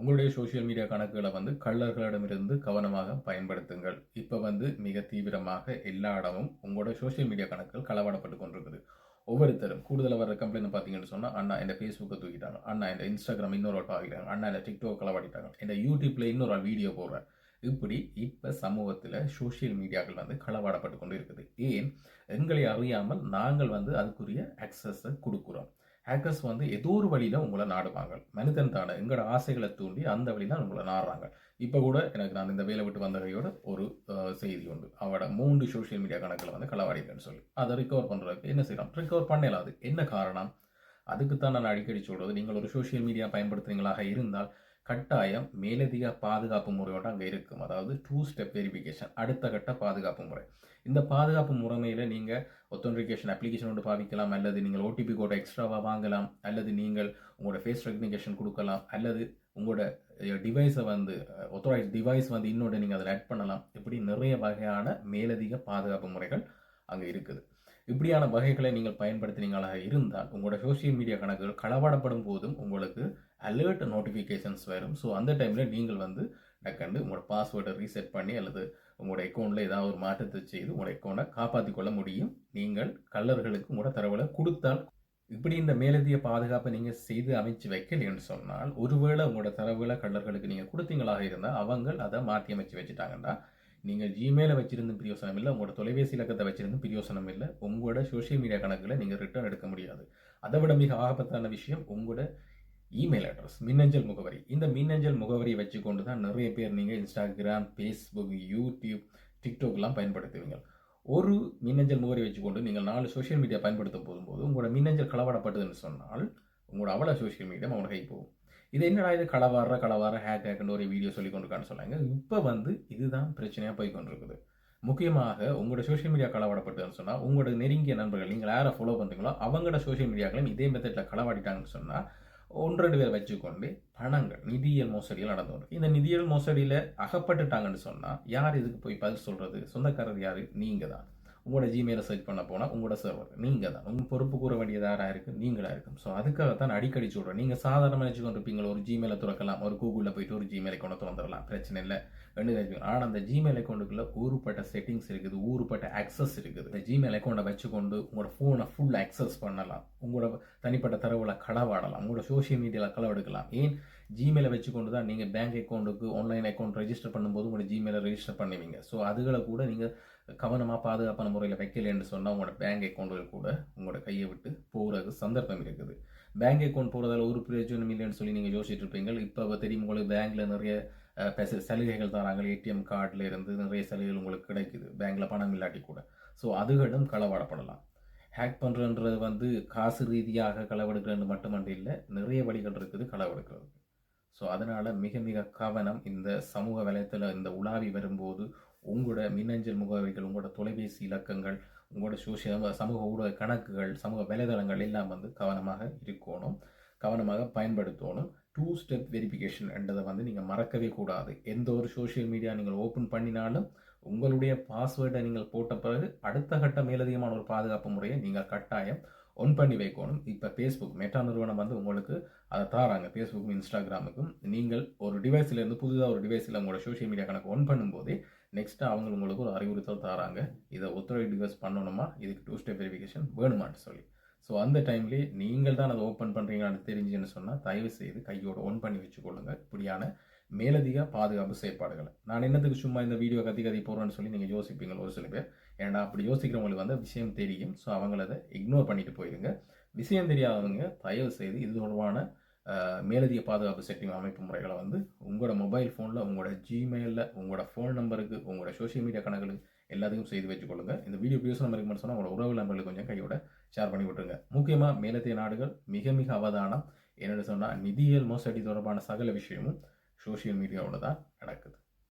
உங்களுடைய social media கணக்குகளை வந்து கள்ளர்களிடமிருந்து கவனமாக பயன்படுத்துங்கள். இப்போ வந்து மிக தீவிரமாக எல்லா இடமும் உங்களோட சோஷியல் மீடியா கணக்குகள் களவாடப்பட்டு கொண்டிருக்குது. ஒவ்வொருத்தரும் கூடுதலாக வர கம்ப்ளைண்ட் பார்த்தீங்கன்னு சொன்னால் அண்ணா இந்த ஃபேஸ்புக்கை தூக்கிட்டாங்க அண்ணா இந்த இன்ஸ்டாகிராம் இன்னொரு ஆள் பாவிக்கிறாங்க அண்ணா இந்த டிக்டாக் களவாடிட்டாங்க இந்த யூடியூப்பில் இன்னொரு ஆள் வீடியோ போடுறேன் இப்படி இப்போ சமூகத்தில் சோஷியல் மீடியாக்கள் வந்து களவாடப்பட்டு கொண்டு இருக்குது ஏன்? எங்களை அறியாமல் நாங்கள் வந்து அதுக்குரிய அக்சஸை கொடுக்குறோம். ஹேக்கர்ஸ் வந்து ஏதோ ஒரு வழியில் உங்களை நாடுவாங்க. மனிதன் தானே. எங்களோட ஆசைகளை தூண்டி அந்த வழியில் உங்களை நாடுறாங்க. இப்போ கூட எனக்கு நான் இந்த வேலை விட்டு வந்தவையோட ஒரு செய்தி உண்டு. அவட மூன்று சோஷியல் மீடியா கணக்கில் வந்து களவாடிக்கன்னு சொல்லி. அதை ரிகவர் பண்ணுறதுக்கு என்ன செய்யலாம் ரிகவர் பண்ணலாம் அது. என்ன காரணம்? அதுக்கு தான் நான் அடிக்கடி சொல்கிறது நீங்கள் ஒரு சோஷியல் மீடியா பயன்படுத்துறீங்களாக இருந்தால் கட்டாயம் மேலதிக பாதுகாப்பு முறையோட அங்கே இருக்கும். அதாவது டூ ஸ்டெப் வெரிஃபிகேஷன் அடுத்த கட்ட பாதுகாப்பு முறை. இந்த பாதுகாப்பு முறைமையில் நீங்கள் ஒத்தன்டிகேஷன் அப்ளிகேஷன் ஒன்று பாவிக்கலாம் அல்லது நீங்கள் ஓடிபி கோடை எக்ஸ்ட்ராவாக வாங்கலாம் அல்லது நீங்கள் உங்களோட ஃபேஸ் ரெக்கக்னிகேஷன் கொடுக்கலாம் அல்லது உங்களோட டிவைஸை வந்து ஒத்தரைஸ் டிவைஸ் வந்து இன்னொன்று நீங்கள் அதில் ஆட் பண்ணலாம். இப்படி நிறைய வகையான மேலதிக பாதுகாப்பு முறைகள் அங்கே இருக்குது. இப்படியான வகைகளை நீங்கள் பயன்படுத்தினீங்களாக இருந்தால் உங்களோட சோஷியல் மீடியா கணக்குகள் களவாடப்படும் போதும் உங்களுக்கு அலர்ட் நோட்டிஃபிகேஷன்ஸ் வரும். ஸோ அந்த டைமில் நீங்கள் வந்து டக்கண்டு உங்களோட பாஸ்வேர்டை ரீசெட் பண்ணி அல்லது உங்களோட அக்கௌண்ட்டில் ஏதாவது ஒரு மாற்றத்தை செய்து உங்களோட அக்கௌண்ட்டை காப்பாற்றி கொள்ள முடியும். நீங்கள் கல்லர்களுக்கு உங்களோட தரவுகளை கொடுத்தால் இப்படி இந்த மேலதிய பாதுகாப்பை நீங்கள் செய்து அமைச்சு வைக்கலைன்னு சொன்னால் ஒருவேளை உங்களோட தரவுகளை கல்லர்களுக்கு நீங்கள் கொடுத்தீங்களாக இருந்தால் அவங்க அதை மாற்றி அமைச்சு வச்சுட்டாங்கன்னா நீங்கள் ஜிமெயிலில் வச்சிருந்தும் பிரியோசனம் இல்லை உங்களோட தொலைபேசி இலக்கத்தை வச்சிருந்தும் பிரியோசனம் இல்லை உங்களோட சோஷியல் மீடியா கணக்கில் நீங்கள் ரிட்டர்ன் எடுக்க முடியாது. அதை விட மிக ஆபத்தான விஷயம் உங்களோட இமெயில் அட்ரஸ் மின்னஞ்சல் முகவரி. இந்த மின்னஞ்சல் முகவரியை வச்சுக்கொண்டு தான் நிறைய பேர் நீங்கள் இன்ஸ்டாகிராம் ஃபேஸ்புக் யூடியூப் டிக்டாக்லாம் பயன்படுத்துவீங்க. ஒரு மின்னஞ்சல் முகவரி வச்சுக்கொண்டு நீங்கள் நாலு சோஷியல் மீடியா பயன்படுத்த போகும்போது உங்களோட மின்னஞ்சல் களவாடப்பட்டதுன்னு சொன்னால் உங்களோட அவ்வளோ சோஷியல் மீடியா அவனோட கை போகும். இது என்னடா இது களவாடுற களவாடுற ஹேக் ஹேக்னு ஒரு வீடியோ சொல்லி கொண்டிருக்கான்னு சொன்னாங்க. இப்போ வந்து இதுதான் பிரச்சனையாக போய் கொண்டிருக்குது. முக்கியமாக உங்களோட சோஷியல் மீடியா களவாடப்பட்டதுன்னு சொன்னால் உங்களோட நெருங்கிய நண்பர்கள் நீங்கள் யாரை ஃபாலோ பண்ணுறீங்களோ அவங்களோட சோஷியல் மீடியாக்களையும் இதே மெத்தடில் களவாடிட்டாங்கன்னு சொன்னால் ஒன்று ரெண்டு பேர் வச்சுக்கொண்டு பணங்கள் நிதியியல் மோசடியில் நடந்து வரும் இந்த நிதியியல் மோசடியில் அகப்பட்டுட்டாங்கன்னு சொன்னால் யார் இதுக்கு போய் பதில் சொல்கிறது சொந்தக்காரர் யார்? நீங்கள் தான் உங்களோட ஜிமெயிலை சர்ச் பண்ண போனால் உங்களோட சர்வர் நீங்கள் தான் உங்கள் பொறுப்பு கூற வேண்டியது யாராக இருக்கும் நீங்களாக இருக்கும். ஸோ அதுக்காக தான் அடிக்கடி சொல்கிறேன் நீங்கள் சாதாரணமாக நினச்சி கொண்டிருப்பீங்க ஒரு ஜிமெயிலை திறக்கலாம் ஒரு கூகுளில் போயிட்டு ஒரு ஜிமெயில் அக்கௌண்ட்டை திறந்துடலாம் பிரச்சனை இல்லை. ரெண்டு ஆனால் அந்த ஜிமெயில் அக்கௌண்ட்டுக்குள்ள ஊருப்பட்ட செட்டிங்ஸ் இருக்குது ஊருப்பட்ட ஆக்சஸ் இருக்குது. இந்த ஜிமெயில் அக்கௌண்ட்டை வச்சுக்கொண்டு உங்களோட ஃபோனை ஃபுல் ஆக்சஸ் பண்ணலாம். உங்களோட தனிப்பட்ட தரவுகளை களவாடலாம். உங்களோட சோஷியல் மீடியாவில் களவெடுக்கலாம். ஏன்? ஜிமெயிலை வச்சுக்கொண்டு தான் நீங்கள் பேங்க் அக்கௌண்ட்டுக்கு ஆன்லைன் அக்கௌண்ட் ரெஜிஸ்டர் பண்ணும்போது உங்களோட ஜிமெயிலை ரெஜிஸ்டர் பண்ணுவீங்க. ஸோ அதுகளை கூட நீங்கள் கவனமாக பாதுகாப்பான முறையில் வைக்கலைன்னு சொன்னால் உங்களோட பேங்க் அக்கௌண்ட்டுகள் கூட உங்களோட கையை விட்டு போகிறது சந்தர்ப்பம் இருக்குது. பேங்க் அக்கௌண்ட் போகிறதால ஒரு பிரயோஜனம் இல்லைன்னு சொல்லி நீங்கள் யோசிச்சுட்டு இருப்பீங்க. இப்போ தெரியும் உங்களுக்கு பேங்க்கில் நிறைய பெச- சலுகைகள் தராங்க. ஏடிஎம் கார்டில் இருந்து நிறைய சலுகைகள் உங்களுக்கு கிடைக்குது. பேங்க்கில் பணம் இல்லாட்டி கூட. ஸோ அதுகளும் களவாடப்படலாம். ஹேக் பண்ணுறன்றது வந்து காசு ரீதியாக களவெடுக்கிறது மட்டுமன்றி இல்லை நிறைய வழிகள் இருக்குது களவெடுக்கிறது ஸோ அதனால் மிக மிக கவனம் இந்த சமூக வலயத்தில் இந்த உலாவி வரும்போது உங்களோட மின்னஞ்சல் முகவரிகள் உங்களோட தொலைபேசி இலக்கங்கள் உங்களோட சோசியல் சமூக ஊடக கணக்குகள் சமூக வலைதளங்கள் எல்லாம் வந்து கவனமாக இருக்கணும். கவனமாக பயன்படுத்தணும். டூ ஸ்டெப் வெரிஃபிகேஷன் என்றதை வந்து நீங்கள் மறக்கவே கூடாது. எந்த ஒரு சோஷியல் மீடியா நீங்கள் ஓப்பன் பண்ணினாலும் உங்களுடைய பாஸ்வேர்டை நீங்கள் போட்ட பிறகு அடுத்த கட்ட மேலதிகமான ஒரு பாதுகாப்பு முறையை நீங்கள் கட்டாயம் ஒன் பண்ணி வைக்கணும். இப்போ ஃபேஸ்புக் மெட்டா நிறுவனம் வந்து உங்களுக்கு அதை தாராங்க. ஃபேஸ்புக்கும் இன்ஸ்டாகிராமுக்கும் நீங்கள் ஒரு டிவைஸ்லேருந்து புதுதாக ஒரு டிவைஸில் உங்களோட சோஷியல் மீடியா கணக்கு ஒன் பண்ணும்போதே நெக்ஸ்ட்டு அவங்க உங்களுக்கு ஒரு அறிவுறுத்தல் தராங்க. இதை ஒத்துழை டிவைஸ் பண்ணணுமா? இதுக்கு டூ ஸ்டெப் வெரிஃபிகேஷன் வேணுமான்னு சொல்லி. ஸோ அந்த டைம்லேயே நீங்கள் தான் அதை ஓப்பன் பண்ணுறீங்கன்னு தெரிஞ்சுன்னு சொன்னால் தயவு செய்து கையோட ஒன் பண்ணி வச்சுக்கொள்ளுங்க. இப்படியான மேலதிக பாதுகாப்பு செயற்பாடுகளை. நான் என்னத்துக்கு சும்மா இந்த வீடியோ கத்தி கத்தி போடுறேன்னு சொல்லி நீங்கள் யோசிப்பீங்க ஒரு சில பேர். ஏன்னா அப்படி யோசிக்கிறவங்களுக்கு வந்து விஷயம் தெரியும். ஸோ அவங்கள அதை இக்னோர் பண்ணிட்டு போயிடுங்க விஷயம் தெரியாதவங்க தயவு செய்து இது தொடர்பான மேலதிக பாதுகாப்பு செட்டிங் அமைப்பு முறைகளை வந்து உங்களோட மொபைல் ஃபோனில் உங்களோட ஜிமெயிலில் உங்களோட ஃபோன் நம்பருக்கு உங்களோட சோஷியல் மீடியா கணக்குகளுக்கு எல்லாத்துக்கும் செய்து வச்சுக்கொள்ளுங்க. இந்த வீடியோ பியூஸ் நம்பருக்கு மட்டும் சொன்னால் உங்களோட உறவு நம்பர்களுக்கு கொஞ்சம் கையோட ஷேர் பண்ணி விட்டுருங்க. முக்கியமாக மேலத்திய நாடுகள் மிக மிக அவதானம். என்னென்னு சொன்னால் நிதியியல் மோசடி தொடர்பான சகல விஷயமும் சோஷியல் மீடியாவோட தான் நடக்குது.